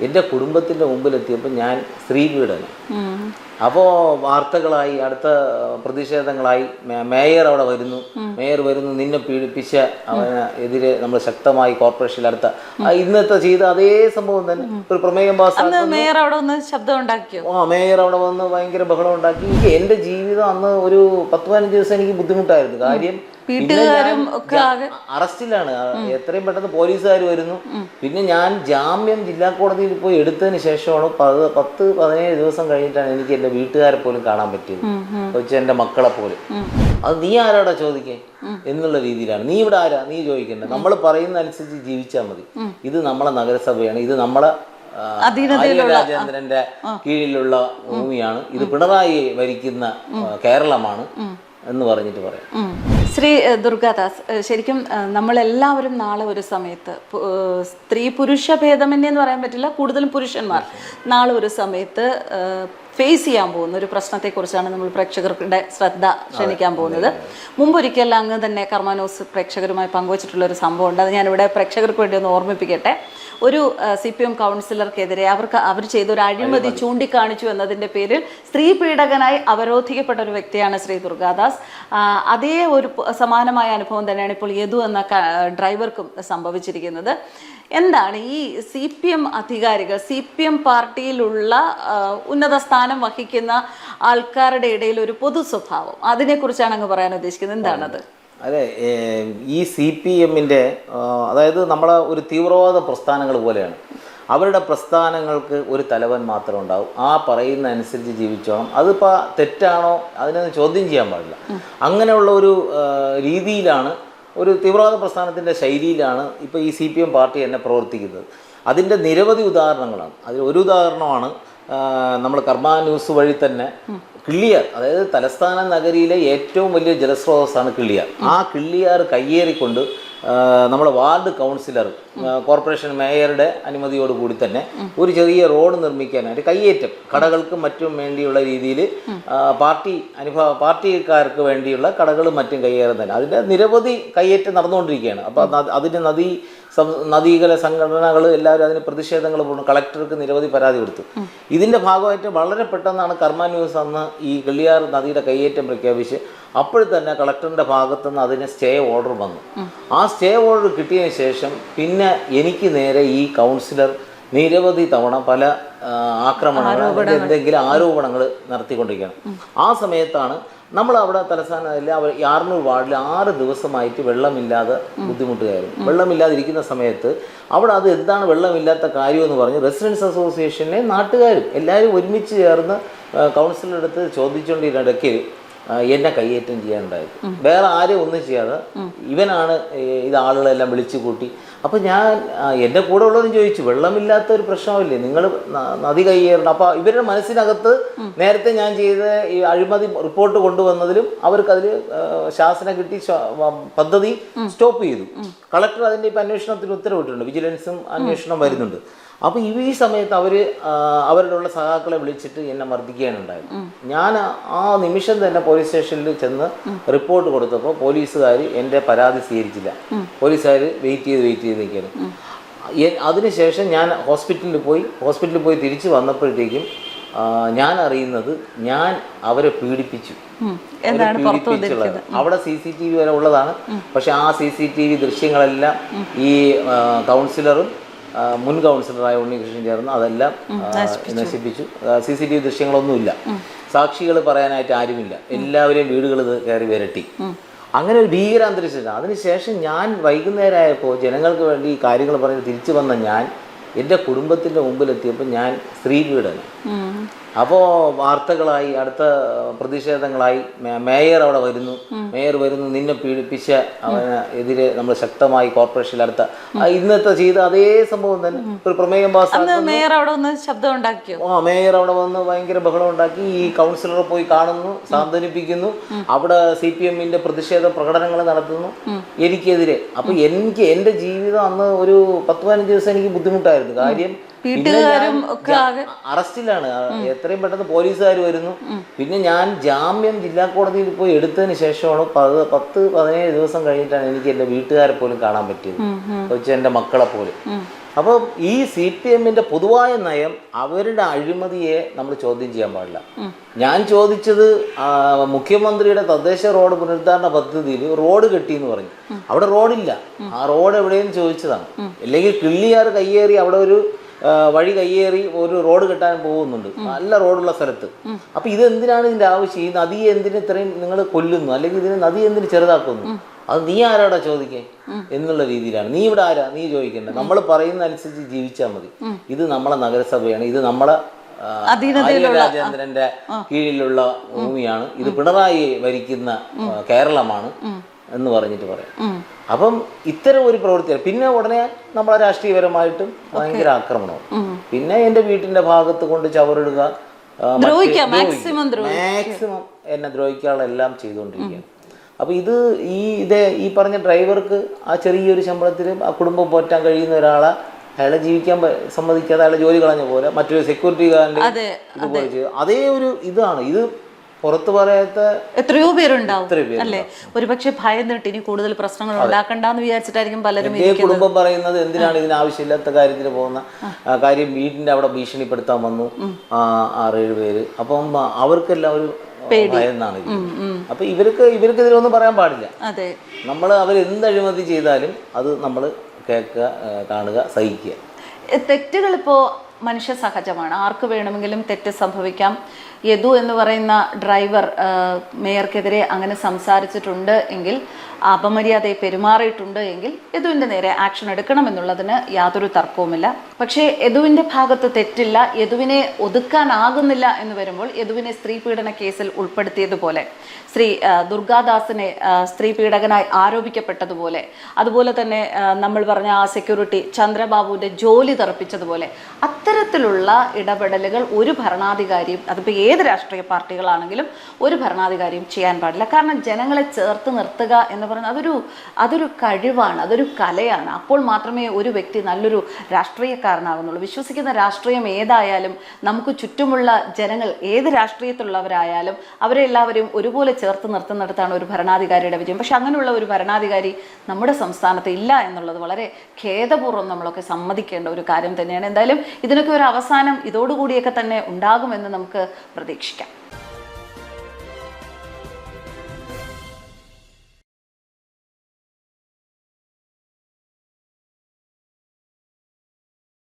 എന്റെ കുടുംബത്തിന്റെ മുമ്പിലെത്തിയപ്പോൾ ഞാൻ സ്ത്രീ ഉം. അപ്പോൾ വാർത്തകളായി അടുത്ത പ്രതിഷേധങ്ങളായി മേയർ അവിടെ വരുന്നു. മേയർ വരുന്നു നിന്നെ പീഡിപ്പിച്ച അവന് എതിരെ നമ്മൾ ശക്തമായി കോർപ്പറേഷനിൽ അടുത്ത. ഇന്നത്തെ ചെയ്ത അതേ സംഭവം തന്നെ. ഒരു പ്രമേയം മേയർ അവിടെ ഒന്ന് ശബ്ദം ഉണ്ടാക്കിയോ? ആ മേയർ അവിടെ വന്ന് ഭയങ്കര ബഹളം ഉണ്ടാക്കി. എന്റെ ജീവിതം അന്ന് ഒരു പത്ത് പതിനഞ്ച് ദിവസം എനിക്ക് ബുദ്ധിമുട്ടായിരുന്നു. കാര്യം അറസ്റ്റിലാണ്. എത്രയും പെട്ടെന്ന് പോലീസുകാർ വരുന്നു. പിന്നെ ഞാൻ ജാമ്യം ജില്ലാ കോടതിയിൽ പോയി എടുത്തതിന് ശേഷമാണ് പത് പത്ത് പതിനേഴ് ദിവസം കഴിഞ്ഞിട്ടാണ് എനിക്ക് എന്റെ വീട്ടുകാരെ പോലും കാണാൻ പറ്റിയത്. കൊച്ചു എന്റെ മക്കളെ പോലും. അത് നീ ആരാടാ ചോദിക്കേ? എന്നുള്ള രീതിയിലാണ്. നീ ഇവിടെ ആരാ? നീ ചോദിക്കണ്ട. നമ്മൾ പറയുന്ന അനുസരിച്ച് ജീവിച്ചാൽ മതി. ഇത് നമ്മളെ നഗരസഭയാണ്. ഇത് നമ്മളെ രാജേന്ദ്രന്റെ കീഴിലുള്ള ഭൂമിയാണ്. ഇത് പിണറായി ഭരിക്കുന്ന കേരളമാണ് എന്ന് പറഞ്ഞിട്ട് പറയാം. ശ്രീ ദുർഗാദാസ് ശരിക്കും നമ്മളെല്ലാവരും നാളെ ഒരു സമയത്ത് സ്ത്രീ പുരുഷ ഭേദമന്യേ എന്ന് പറയാൻ പറ്റില്ല കൂടുതലും പുരുഷന്മാർ നാളെ ഒരു സമയത്ത് ഫേസ് ചെയ്യാൻ പോകുന്ന. ഒരു പ്രശ്നത്തെക്കുറിച്ചാണ് നമ്മൾ പ്രേക്ഷകരുടെ ശ്രദ്ധ ക്ഷണിക്കാൻ പോകുന്നത്. മുമ്പൊരിക്കൽ അങ്ങ് തന്നെ കർമാനോസ് പ്രേക്ഷകരുമായി പങ്കുവച്ചിട്ടുള്ള ഒരു സംഭവം ഉണ്ട് അത് ഞാനിവിടെ പ്രേക്ഷകർക്ക് വേണ്ടി ഒന്ന് ഓർമ്മിപ്പിക്കട്ടെ. ഒരു സി പി എം കൗൺസിലർക്കെതിരെ അവർക്ക് അവർ ചെയ്ത ഒരു അഴിമതി ചൂണ്ടിക്കാണിച്ചു എന്നതിന്റെ പേരിൽ സ്ത്രീ പീഡകനായി അവരോധിക്കപ്പെട്ട ഒരു വ്യക്തിയാണ് ശ്രീ ദുർഗാദാസ്. അതേ ഒരു സമാനമായ അനുഭവം തന്നെയാണ് ഇപ്പോൾ യദു എന്ന ഡ്രൈവർക്കും സംഭവിച്ചിരിക്കുന്നത്. എന്താണ് ഈ സി പി എം അധികാരികൾ സി പി എം പാർട്ടിയിലുള്ള ഉന്നത സ്ഥാനം വഹിക്കുന്ന ആൾക്കാരുടെ ഇടയിൽ ഒരു പൊതു സ്വഭാവം. അതിനെക്കുറിച്ചാണ് അങ്ങ് പറയാൻ ഉദ്ദേശിക്കുന്നത്. എന്താണത്? അതെ ഈ സി പി എമ്മിന്റെ അതായത് നമ്മളെ ഒരു തീവ്രവാദ പ്രസ്ഥാനങ്ങൾ പോലെയാണ്. അവരുടെ പ്രസ്ഥാനങ്ങൾക്ക് ഒരു തലവൻ മാത്രം ഉണ്ടാവും. ആ പറയുന്ന അനുസരിച്ച് ജീവിച്ചോണം. അതിപ്പോൾ തെറ്റാണോ? അതിനൊന്നും ചോദ്യം ചെയ്യാൻ പാടില്ല. അങ്ങനെയുള്ള ഒരു രീതിയിലാണ് ഒരു തീവ്രവാദ പ്രസ്ഥാനത്തിന്റെ ശൈലിയിലാണ് ഇപ്പോൾ ഈ സി പി എം പാർട്ടി തന്നെ പ്രവർത്തിക്കുന്നത്. അതിന്റെ നിരവധി ഉദാഹരണങ്ങളാണ്. അതിൽ ഒരു ഉദാഹരണമാണ് നമ്മൾ കർമ്മ ന്യൂസ് വഴി തന്നെ കിള്ളിയാർ അതായത് തലസ്ഥാന നഗരിയിലെ ഏറ്റവും വലിയ ജലസ്രോതസ്സാണ് കിള്ളിയാർ. ആ കിള്ളിയാർ കയ്യേറിക്കൊണ്ട് നമ്മുടെ വാർഡ് കൗൺസിലർ കോർപ്പറേഷൻ മേയറുടെ അനുമതിയോടുകൂടി തന്നെ ഒരു ചെറിയ റോഡ് നിർമ്മിക്കാനായിട്ട് കയ്യേറ്റം. കടകൾക്കും മറ്റും വേണ്ടിയുള്ള രീതിയിൽ പാർട്ടി അനുഭവ പാർട്ടിക്കാർക്ക് വേണ്ടിയുള്ള കടകളും മറ്റും കയ്യേറുന്നതിന്. അതിന്റെ നിരവധി കയ്യേറ്റം നടന്നുകൊണ്ടിരിക്കുകയാണ്. അപ്പോൾ അതിന്റെ നദീ നദീകല സംഘടനകൾ എല്ലാവരും അതിന് പ്രതിഷേധങ്ങൾ പോകുന്നു കളക്ടർക്ക് നിരവധി പരാതി കൊടുത്തു. ഇതിന്റെ ഭാഗമായിട്ട് വളരെ പെട്ടെന്നാണ് കർമ്മ ന്യൂസ് അന്ന് ഈ കിള്ളിയാർ നദിയുടെ കയ്യേറ്റം പ്രഖ്യാപിച്ച് അപ്പോൾ തന്നെ കളക്ടറിന്റെ ഭാഗത്തുനിന്ന് അതിന് സ്റ്റേ ഓർഡർ വന്നു. ആ സ്റ്റേ ഓർഡർ കിട്ടിയതിന് ശേഷം പിന്നെ എനിക്ക് നേരെ ഈ കൗൺസിലർ നിരവധി തവണ പല ആക്രമണങ്ങൾ എന്തെങ്കിലും ആരോപണങ്ങൾ നടത്തിക്കൊണ്ടിരിക്കുകയാണ്. ആ സമയത്താണ് നമ്മൾ അവിടെ തലസ്ഥാനത്തിൽ ഈ വാർഡിൽ ആറ് ദിവസമായിട്ട് വെള്ളമില്ലാതെ ബുദ്ധിമുട്ടുകയായിരുന്നു. വെള്ളമില്ലാതിരിക്കുന്ന സമയത്ത് അവിടെ അത് എന്താണ് വെള്ളമില്ലാത്ത കാര്യമെന്ന് പറഞ്ഞ് റെസിഡൻസ് അസോസിയേഷനെ നാട്ടുകാരും എല്ലാവരും ഒരുമിച്ച് ചേർന്ന് കൗൺസിലെടുത്ത് ചോദിച്ചുകൊണ്ടിരുന്ന ആ, എന്നെ കയ്യേറ്റം ചെയ്യാനുണ്ടായത്. വേറെ ആരും ഒന്നും ചെയ്യാതെ ഇവനാണ് ഇത് ആളുകളെല്ലാം വിളിച്ചു കൂട്ടി. അപ്പം ഞാൻ എന്റെ കൂടെ ഉള്ളവരും ചോദിച്ചു വെള്ളമില്ലാത്ത ഒരു പ്രശ്നമില്ലേ നിങ്ങൾ നദി കയ്യേറണം അപ്പം ഇവരുടെ മനസ്സിനകത്ത് നേരത്തെ ഞാൻ ചെയ്ത ഈ അഴിമതി റിപ്പോർട്ട് കൊണ്ടുവന്നതിലും അവർക്കതിൽ ശാസന കിട്ടി പദ്ധതി സ്റ്റോപ്പ് ചെയ്തു. കളക്ടർ അതിന്റെ ഇപ്പം അന്വേഷണത്തിന് ഉത്തരവിട്ടിട്ടുണ്ട്. വിജിലൻസും അന്വേഷണം വരുന്നുണ്ട്. അപ്പോൾ ഈ ഈ സമയത്ത് അവർ അവരോടുള്ള സഹാക്കളെ വിളിച്ചിട്ട് എന്നെ മർദ്ദിക്കാനുണ്ടായത് ഞാൻ ആ നിമിഷം തന്നെ പോലീസ് സ്റ്റേഷനിൽ ചെന്ന് റിപ്പോർട്ട് കൊടുത്തപ്പോൾ പോലീസുകാർ എന്റെ പരാതി സ്വീകരിച്ചില്ല. പോലീസുകാർ വെയിറ്റ് ചെയ്ത് വെയിറ്റ് ചെയ്ത് നിൽക്കുകയാണ്. അതിനുശേഷം ഞാൻ ഹോസ്പിറ്റലിൽ പോയി ഹോസ്പിറ്റലിൽ പോയി തിരിച്ചു വന്നപ്പോഴത്തേക്കും ഞാൻ അറിയുന്നത് ഞാൻ അവരെ പീഡിപ്പിച്ചു. പീഡിപ്പിച്ചുള്ളത് അവിടെ സി സി ടി വി വരെ ഉള്ളതാണ്. പക്ഷെ ആ സി സി ടി വി ദൃശ്യങ്ങളെല്ലാം ഈ കൗൺസിലറും മുൻ കൗൺസിലറായ ഉണ്ണികൃഷ്ണൻ ചേർന്ന് അതെല്ലാം നശിപ്പിച്ചു. സി സി ടി വി ദൃശ്യങ്ങളൊന്നുമില്ല. സാക്ഷികൾ പറയാനായിട്ട് ആരുമില്ല. എല്ലാവരെയും വീടുകൾ കയറി വിരട്ടി. അങ്ങനെ ഒരു ഭീകരാന്തരീക്ഷം അതിനുശേഷം ഞാൻ വൈകുന്നേരമായപ്പോൾ ജനങ്ങൾക്ക് വേണ്ടി ഈ കാര്യങ്ങൾ പറഞ്ഞ് തിരിച്ചു വന്ന ഞാൻ എന്റെ കുടുംബത്തിന്റെ മുമ്പിലെത്തിയപ്പോൾ ഞാൻ സ്ത്രീ പീഡനം. ഉം. അപ്പോൾ വാർത്തകളായി അടുത്ത പ്രതിഷേധങ്ങളായി മേയർ അവിടെ വരുന്നു. മേയർ വരുന്നു നിന്നെ പീഡിപ്പിച്ച അവന് എതിരെ നമ്മൾ ശക്തമായി കോർപ്പറേഷനിൽ അടുത്ത. ഇന്നത്തെ ചെയ്ത അതേ സംഭവം തന്നെ. ഒരു പ്രമേയം മേയർ അവിടെ ശബ്ദം ഉണ്ടാക്കിയോ? ആ മേയർ അവിടെ വന്ന് ഭയങ്കര ബഹളം ഉണ്ടാക്കി. ഈ കൗൺസിലർ പോയി കാണുന്നു സാന്ത്വനിപ്പിക്കുന്നു. അവിടെ സി പി എമ്മിന്റെ പ്രതിഷേധ പ്രകടനങ്ങൾ നടത്തുന്നു. എനിക്കെതിരെ. അപ്പൊ എനിക്ക് എന്റെ ജീവിതം അന്ന് ഒരു പത്ത് പതിനഞ്ച് ദിവസം എനിക്ക് ബുദ്ധിമുട്ടായിരുന്നു. കാര്യം വീട്ടുകാരും ഒക്കെ ആകെ അറസ്റ്റിലാണ്. എത്രയും പെട്ടെന്ന് പോലീസുകാർ വരുന്നു. പിന്നെ ഞാൻ ജാമ്യം ജില്ലാ കോടതിയിൽ പോയി എടുത്തതിന് ശേഷമാണ് പത് പത്ത് പതിനേഴ് ദിവസം കഴിഞ്ഞിട്ടാണ് എനിക്ക് എന്റെ വീട്ടുകാരെ പോലും കാണാൻ പറ്റിയത്. എന്റെ എന്റെ മക്കളെ പോലും. അപ്പോൾ ഈ സി പി എമ്മിന്റെ പൊതുവായ നയം അവരുടെ അഴിമതിയെ നമ്മൾ ചോദ്യം ചെയ്യാൻ പാടില്ല. ഞാൻ ചോദിച്ചത് മുഖ്യമന്ത്രിയുടെ തദ്ദേശ റോഡ് പുനരുദ്ധാരണ പദ്ധതിയിൽ റോഡ് കെട്ടി എന്ന് പറഞ്ഞു അവിടെ റോഡില്ല. ആ റോഡ് എവിടെയെന്ന് ചോദിച്ചതാണ്. അല്ലെങ്കിൽ കിള്ളിയാർ കയ്യേറി അവിടെ ഒരു വഴി കയ്യേറി ഒരു റോഡ് കെട്ടാൻ പോകുന്നുണ്ട്. നല്ല റോഡുള്ള സ്ഥലത്ത്. അപ്പൊ ഇത് എന്തിനാണ് ഇതിന്റെ ആവശ്യം? ഈ നദിയെ എന്തിനു ഇത്രയും നിങ്ങൾ കൊല്ലുന്നു? അല്ലെങ്കിൽ ഇതിനെ നദി എന്തിനു ചെറുതാക്കുന്നു? അത് നീ ആരാടാ ചോദിക്കേ? എന്നുള്ള രീതിയിലാണ്. നീ ഇവിടെ ആരാ? നീ ചോദിക്കണ്ട. നമ്മൾ പറയുന്ന അനുസരിച്ച് ജീവിച്ചാൽ മതി. ഇത് നമ്മളെ നഗരസഭയാണ്. ഇത് നമ്മളെ രാജേന്ദ്രന്റെ കീഴിലുള്ള ഭൂമിയാണ്. ഇത് പിണറായി ഭരിക്കുന്ന കേരളമാണ്. എന്ന് പറഞ്ഞിട്ട് പറയാം. അപ്പം ഇത്തരം ഒരു പ്രവൃത്തിയാണ്. പിന്നെ ഉടനെ നമ്മളെ രാഷ്ട്രീയപരമായിട്ടും ഭയങ്കര ആക്രമണവും. പിന്നെ എന്റെ വീട്ടിന്റെ ഭാഗത്ത് കൊണ്ട് ചവറിടുക മാക്സിമം എന്നെ ദ്രോഹിക്കാനുള്ള എല്ലാം ചെയ്തുകൊണ്ടിരിക്കുകയാണ്. അപ്പൊ ഇത് ഈ ഇതേ ഈ പറഞ്ഞ ഡ്രൈവർക്ക് ആ ചെറിയൊരു ശമ്പളത്തിൽ ആ കുടുംബം പോറ്റാൻ കഴിയുന്ന ഒരാളെ അയാളെ ജീവിക്കാൻ സമ്മതിക്കാതെ അയാളെ ജോലി കളഞ്ഞ പോലെ മറ്റൊരു സെക്യൂരിറ്റി ഗാർഡിന്റെ ഇതുപോലെ ചെയ്തു. അതേ ഒരു ഇതാണ്. ഇത് പുറത്ത് പറയാത്ത എത്രയോ പേരുണ്ടാവും അല്ലെ? ഒരുപക്ഷെ ഭയന്നിട്ട് ഇനി കൂടുതൽ പ്രശ്നങ്ങൾ ഉണ്ടാക്കണ്ടെന്ന് വിചാരിച്ചിട്ടായിരിക്കും പലരും ഈ കുടുംബം പറയുന്നത് എന്തിനാണ് ഇതിന് ആവശ്യമില്ലാത്ത കാര്യത്തിന് പോകുന്ന കാര്യം വീടിന്റെ അവിടെ ഭീഷണിപ്പെടുത്താൻ വന്നു. ആറേഴ് പേര്. അപ്പം അവർക്കെല്ലാം ഒരു ഭയന്നാണ്. അപ്പൊ ഇവർക്ക് ഇവർക്ക് ഇതിലൊന്നും പറയാൻ പാടില്ല. അതെ. നമ്മൾ അവർ എന്ത് അഴിമതി ചെയ്താലും അത് നമ്മൾ കേൾക്കുക കാണുക സഹിക്കുക. തെറ്റുകൾ ഇപ്പോൾ മനുഷ്യ സഹജമാണ് ആർക്ക് വേണമെങ്കിലും തെറ്റ് സംഭവിക്കാം. യദു എന്ന് പറയുന്ന ഡ്രൈവർ മേയർക്കെതിരെ അങ്ങനെ സംസാരിച്ചിട്ടുണ്ട് എങ്കിൽ അപമര്യാദയെ പെരുമാറിയിട്ടുണ്ട് എങ്കിൽ യദുവിന്റെ നേരെ ആക്ഷൻ എടുക്കണമെന്നുള്ളതിന് യാതൊരു തർക്കവുമില്ല. പക്ഷേ യദുവിന്റെ ഭാഗത്ത് തെറ്റില്ല യദുവിനെ ഒതുക്കാനാകുന്നില്ല എന്ന് വരുമ്പോൾ യദുവിനെ സ്ത്രീ പീഡന കേസിൽ ഉൾപ്പെടുത്തിയതുപോലെ ശ്രീ ദുർഗാദാസിനെ സ്ത്രീ പീഡകനായി ആരോപിക്കപ്പെട്ടതുപോലെ അതുപോലെ തന്നെ നമ്മൾ പറഞ്ഞ ആ സെക്യൂരിറ്റി ചന്ദ്രബാബുവിന്റെ ജോലി തറപ്പിച്ചതുപോലെ അത്തരത്തിലുള്ള ഇടപെടലുകൾ ഒരു ഭരണാധികാരിയും അതിപ്പോൾ ഏത് രാഷ്ട്രീയ പാർട്ടികളാണെങ്കിലും ഒരു ഭരണാധികാരിയും ചെയ്യാൻ പാടില്ല. കാരണം ജനങ്ങളെ ചേർത്ത് നിർത്തുക എന്ന് പറയുന്നത് അതൊരു അതൊരു കഴിവാണ് അതൊരു കലയാണ്. അപ്പോൾ മാത്രമേ ഒരു വ്യക്തി നല്ലൊരു രാഷ്ട്രീയക്കാരനാകുന്നുള്ളൂ വിശ്വസിക്കുന്ന രാഷ്ട്രീയം ഏതായാലും നമുക്ക് ചുറ്റുമുള്ള ജനങ്ങൾ ഏത് രാഷ്ട്രീയത്തിലുള്ളവരായാലും അവരെ എല്ലാവരെയും ഒരുപോലെ ചേർത്ത് നിർത്തുന്നിടത്താണ് ഒരു ഭരണാധികാരിയുടെ വിജയം. പക്ഷെ അങ്ങനെയുള്ള ഒരു ഭരണാധികാരി നമ്മുടെ സംസ്ഥാനത്ത് ഇല്ല എന്നുള്ളത് വളരെ ഖേദപൂർവം നമ്മളൊക്കെ സമ്മതിക്കേണ്ട ഒരു കാര്യം തന്നെയാണ്. എന്തായാലും ഇതിനൊക്കെ ഒരു അവസാനം ഇതോടുകൂടിയൊക്കെ തന്നെ ഉണ്ടാകുമെന്ന് നമുക്ക് പ്രതീക്ഷിക്കാം.